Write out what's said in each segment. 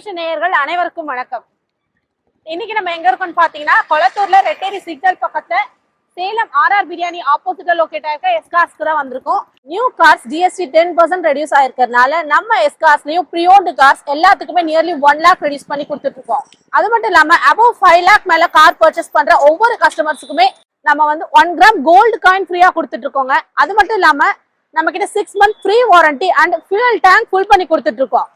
Vision நேயர்கள் அனைவருக்கும் வணக்கம். இன்னைக்கு நம்ம எங்க இருக்கோம்னு பாத்தீங்கன்னா கொளத்தூர்ல ரெட்டேரி சிக்னல் பக்கத்துல சேலம் ஆர்ஆர் பிரியாணி ஆப்போசிட்ல லொகேட் ஆயிருக்க எஸ்காஸ்க்கு தான் வந்திருக்கோம். New cars GST ten percent reduce ஆயிருக்கிறதுனால நம்ம எஸ்காஸ்லயும் ப்ரீஓன்டு கார்ஸ் எல்லாத்துக்குமே நியர்லி ஒன் லேக் ரெடியூஸ் பண்ணி கொடுத்துட்டு இருக்கோம் அது மட்டும் இல்லாம அபவ் ஃபைவ் லேக் மேல கார் பர்ச்சேஸ் பண்ற ஒவ்வொரு கஸ்டமர்ஸுக்குமே நம்ம வந்து ஒன் கிராம் கோல்டு காயின் ஃப்ரீயா கொடுத்துட்டு இருக்கோங்க அது மட்டும் இல்லாம நம்ம கிட்ட six month free warranty and fuel tank full பண்ணி கொடுத்துட்டு இருக்கோம்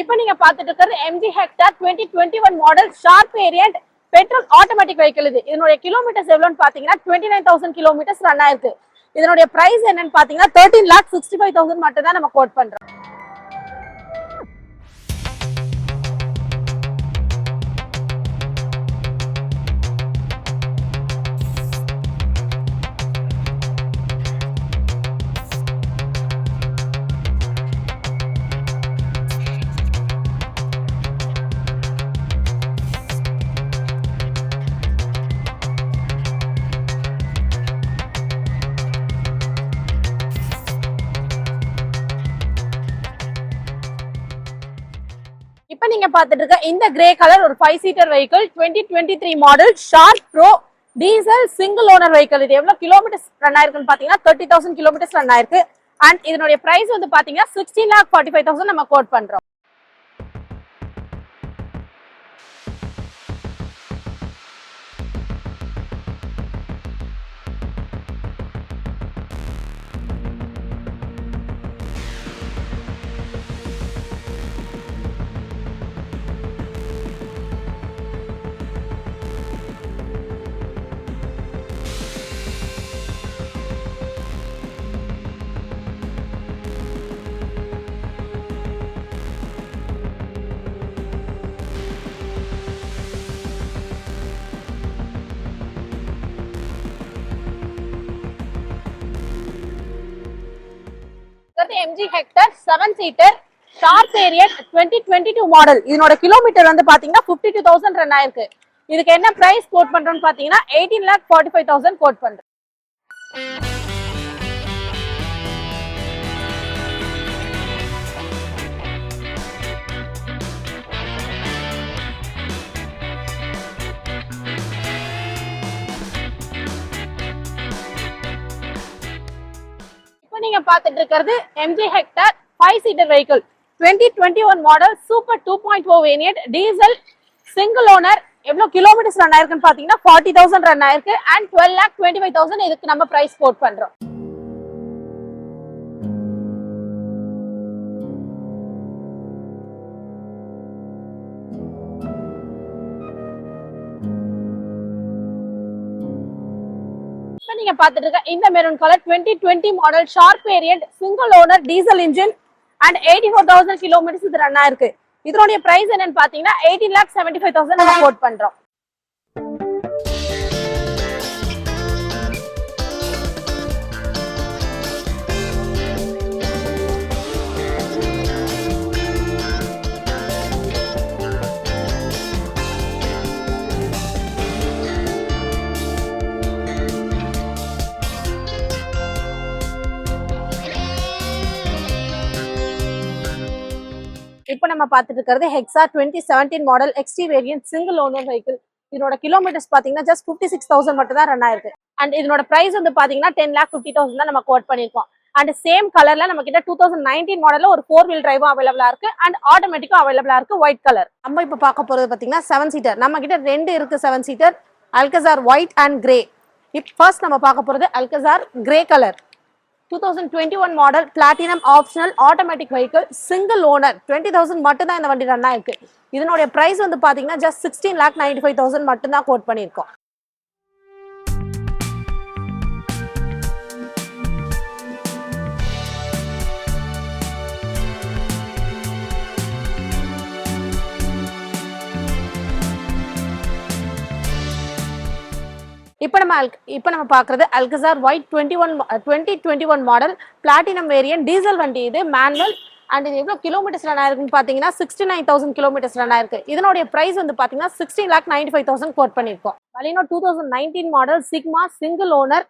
இப்போ நீங்க பாத்துட்டு இருக்கிறது MG Hector twenty twenty one model sharp variant petrol automatic vehicle இது. இதனுடைய கிலோமீட்டர்ஸ் எவ்வளோன்னு பாத்தீங்கன்னா twenty nine thousand kilometres run ஆயிருக்கு. இதனுடைய பிரைஸ் என்னன்னு பாத்தீங்கன்னா thirteen lakh sixty five thousand மட்டும் தான் நம்ம கோட் பண்றோம். இப்போ நீங்க பார்த்துட்டு இருக்க இந்த கிரே கலர் ஒரு five seater vehicle twenty twenty three model sharp pro diesel single owner vehicle இது எவ்வளவு கிலோமீட்டர்ஸ் ரன் ஆயிருக்குன்னு பாத்தீங்கன்னா தேர்ட்டி தௌசண்ட் கிலோமீட்டர்ஸ் ரன் ஆயிருக்கு. அண்ட் இதனுடைய பிரைஸ் வந்து பாத்தீங்கன்னா sixteen lakh forty five thousand நம்ம கோட் பண்றோம். MG Hector seven seater sharp variant twenty twenty two model இதனோட கிலோமீட்டர் வந்து பாத்தீங்கன்னா ஃபிஃப்டி டூ தௌசண்ட் ரன் ஆயிருக்கு. இதுக்கு என்ன பிரைஸ் கோட் பண்றோம்னு பாத்தீங்கன்னா eighteen lakh forty five thousand quote பண்றோம். நீங்க பாத்துட்டு இருக்கிறது MG Hector five seater vehicle twenty twenty one model super two point four variant diesel single owner எவ்வளவு கிலோமீட்டர்ஸ் ரன் ஆயிருக்குன்னு பாத்தீங்கன்னா ஃபார்ட்டி தௌசண்ட் ரன் ஆயிருக்கு. And twelve lakh twenty five thousand இதுக்கு நம்ம பிரைஸ் கோட் பண்றோம். இப்போ நீங்க பாத்துட்டு இருக்க இந்த maroon colour twenty twenty model sharp variant single owner diesel engine and eighty four thousand kilometres இது ரன் ஆயிருக்கு இதனுடைய பிரைஸ் என்னன்னு பாத்தீங்கன்னா eighteen lakh seventy five thousand நம்ம கோட் பண்றோம். இப்போ நம்ம பார்த்துட்டு இருக்கிறது Hexa twenty seventeen model XT variant single owner vehicle இதோட கிலோமீட்டர்ஸ் பார்த்தீங்கன்னா ஜஸ்ட் ஃபிஃப்டி சிக்ஸ் தௌசண்ட் மட்டும் தான் ரன் ஆயிருக்கு. அண்ட் இதனோட பிரைஸ் வந்து பார்த்தீங்கன்னா டென் லேக் ஃபிஃப்டி தௌசண்ட் தான் நம்ம கோட் பண்ணியிருக்கோம். அண்ட் சேம் கலர்ல நம்ம கிட்ட டூ தௌசண்ட் நைன்டீன் மாடல்ல ஒரு ஃபோர் வீல் டிரைவும் அவைலபிளா இருக்கு. அண்ட் ஆட்டோமேட்டிக்கும் அவைலபிளா இருக்கு ஒயிட் கலர் நம்ம இப்போ பார்க்க போறது பார்த்தீங்கன்னா செவன் சீட்டர் நம்ம கிட்ட ரெண்டு இருக்கு seven seater Alcazar white and grey இப் ஃபர்ஸ்ட் நம்ம பார்க்க போறது Alcazar grey colour two thousand twenty one model platinum optional automatic vehicle single owner twenty thousand மட்டும் தான் இந்த வண்டி ரன் ஆயிருக்கு. இதனுடைய பிரைஸ் வந்து பாத்தீங்கன்னா just sixteen lakh ninety five thousand மட்டும் தான் கோட் பண்ணியிருக்கோம். இப்போ நம்ம அல்க் இப்போ நம்ம பார்க்குறது Alcazar white twenty one twenty twenty one model platinum variant diesel வண்டி இது மேனுவல் அண்ட் இது எவ்வளோ கிலோமீட்டர்ஸ் ரன் ஆயிருக்குன்னு பார்த்தீங்கன்னா sixty nine thousand kilometres run ஆயிருக்கு. இதனுடைய ப்ரைஸ் வந்து பார்த்தீங்கன்னா sixteen lakh ninety five thousand quote பண்ணியிருக்கோம். Baleno two thousand nineteen model Sigma single owner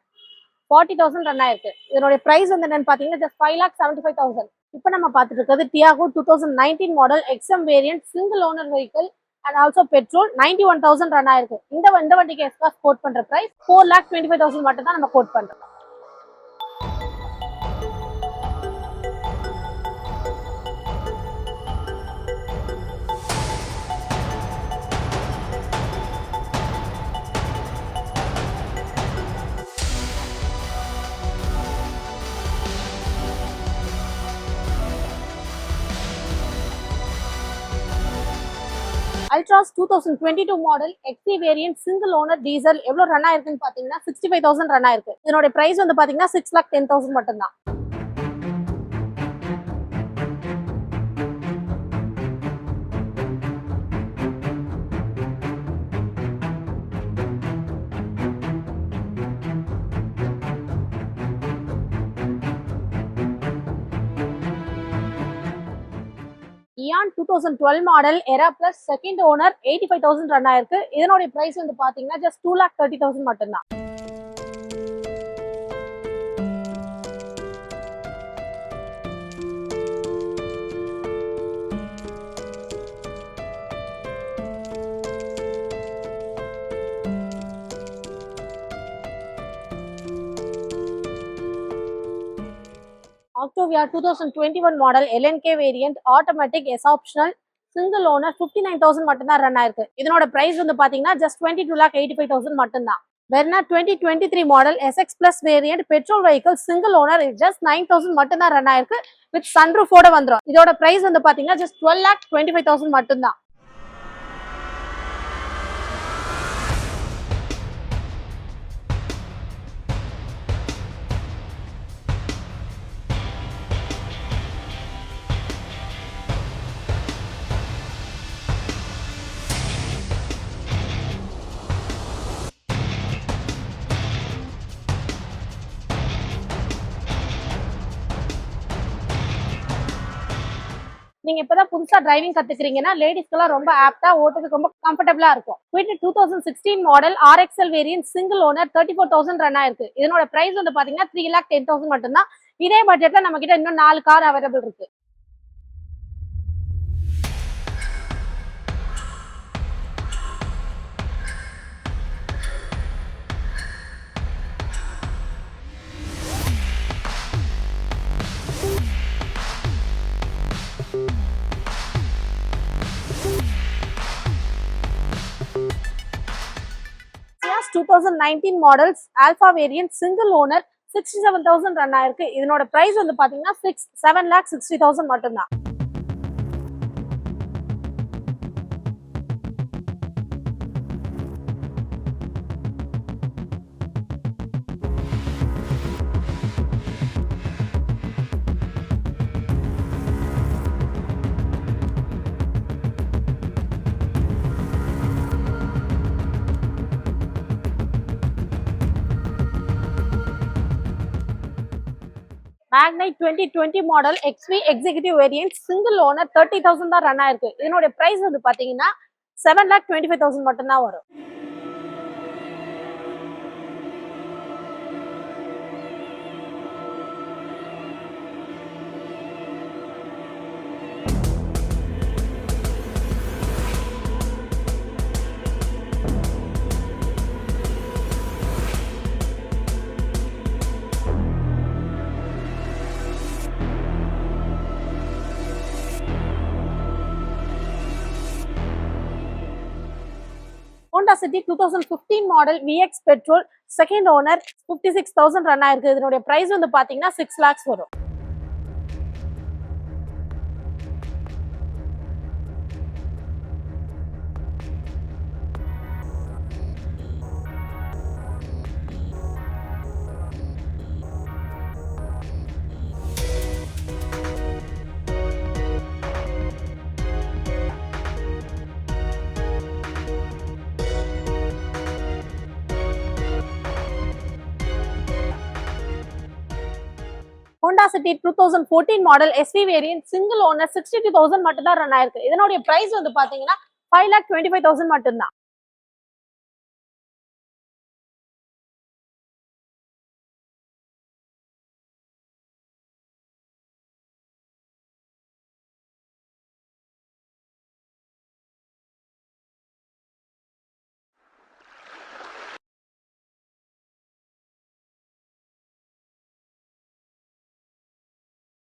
forty thousand run ஆயிருக்கு. இதனுடைய பிரைஸ் வந்து என்னன்னு பார்த்தீங்கன்னா just five lakh seventy five thousand இப்போ நம்ம பார்த்துட்டு இருக்கிறது Tiago two thousand nineteen model XM variant single owner vehicle and also petrol ninety one thousand run ஆயிருக்கு. இந்த இந்த வண்டிக்கு எக்ஸ்ட்ரா கோட் பண்ற price four lakh twenty five thousand மட்டும் தான் நம்ம கோட் பண்றோம். Altroz two thousand twenty two model XE variant single owner diesel எவ்வளோ ரன் ஆயிருக்குன்னு பாத்தீங்கன்னா சிக்ஸ்டி ஃபைவ் தௌசண்ட் ரன் ஆயிருக்கு. இதனுடைய பிரைஸ் வந்து பாத்தீங்கன்னா சிக்ஸ் லேக் டென் தௌசண்ட் மட்டும் தான் two thousand twelve model Era plus second owner eighty five thousand run ஆயிருக்கு. இதனுடைய பிரைஸ் வந்து பாத்தீங்கன்னா just two lakh thirty thousand மட்டும்தான். Octavia 2021 model LNK variant automatic S optional single owner fifty nine thousand மட்டும் தான் run ஆயிருக்கு. இதனோட price வந்து பாத்தீங்கன்னா just twenty two lakh eighty five thousand மட்டும் தான் Verna twenty twenty three model SX plus variant petrol vehicle single owner just nine thousand மட்டும் தான் ரன் ஆயிருக்கு வித் சன்ரூஃபோட வந்துடும் இதோட பிரைஸ் வந்து பாத்தீங்கன்னா just twelve lakh twenty five thousand மட்டும் நீங்க இப்பதான் புதுசா டிரைவிங் கத்துக்கிறீங்கன்னா லேடிஸ்க்கெல்லாம் ரொம்ப ஆப்டா ஓட்டுறதுக்கு ரொம்ப கம்ஃபர்டபுளா இருக்கும். Kwid two thousand sixteen model RXL variant single owner thirty four thousand run ஆயிருக்கு. இதனோட பிரைஸ் வந்து பாத்தீங்கன்னா த்ரீ லேக் டென் தௌசண்ட் மட்டும்தான். இதே பட்ஜெட்ல நம்ம கிட்ட இன்னும் நாலு கார் அவைலபிள் இருக்கு. Thousand nineteen models Alpha variant single owner sixty seven thousand run ஆயிருக்கு. இதனோட பிரைஸ் வந்து பாத்தீங்கன்னா six seven lakh sixty thousand மட்டும்தான். Magnite twenty twenty model XV executive variant single owner thirty thousand தான் ரன் ஆயிருக்கு. இதனுடைய price வந்து பாத்தீங்கன்னா seven lakh twenty five thousand மட்டும்தான் வரும். Velocity two thousand fifteen model VX petrol second owner fifty six thousand run ஆயிருக்கு. இதனுடைய price வந்து பாத்தீங்கன்னா சிக்ஸ் லேக்ஸ் வரும். Honda City two thousand fourteen model SV variant single owner sixty two thousand மட்டும் தான் run ஆயிருக்கு. இதனுடைய பிரைஸ் வந்து பாத்தீங்கன்னா five lakh twenty five thousand மட்டும்தான்.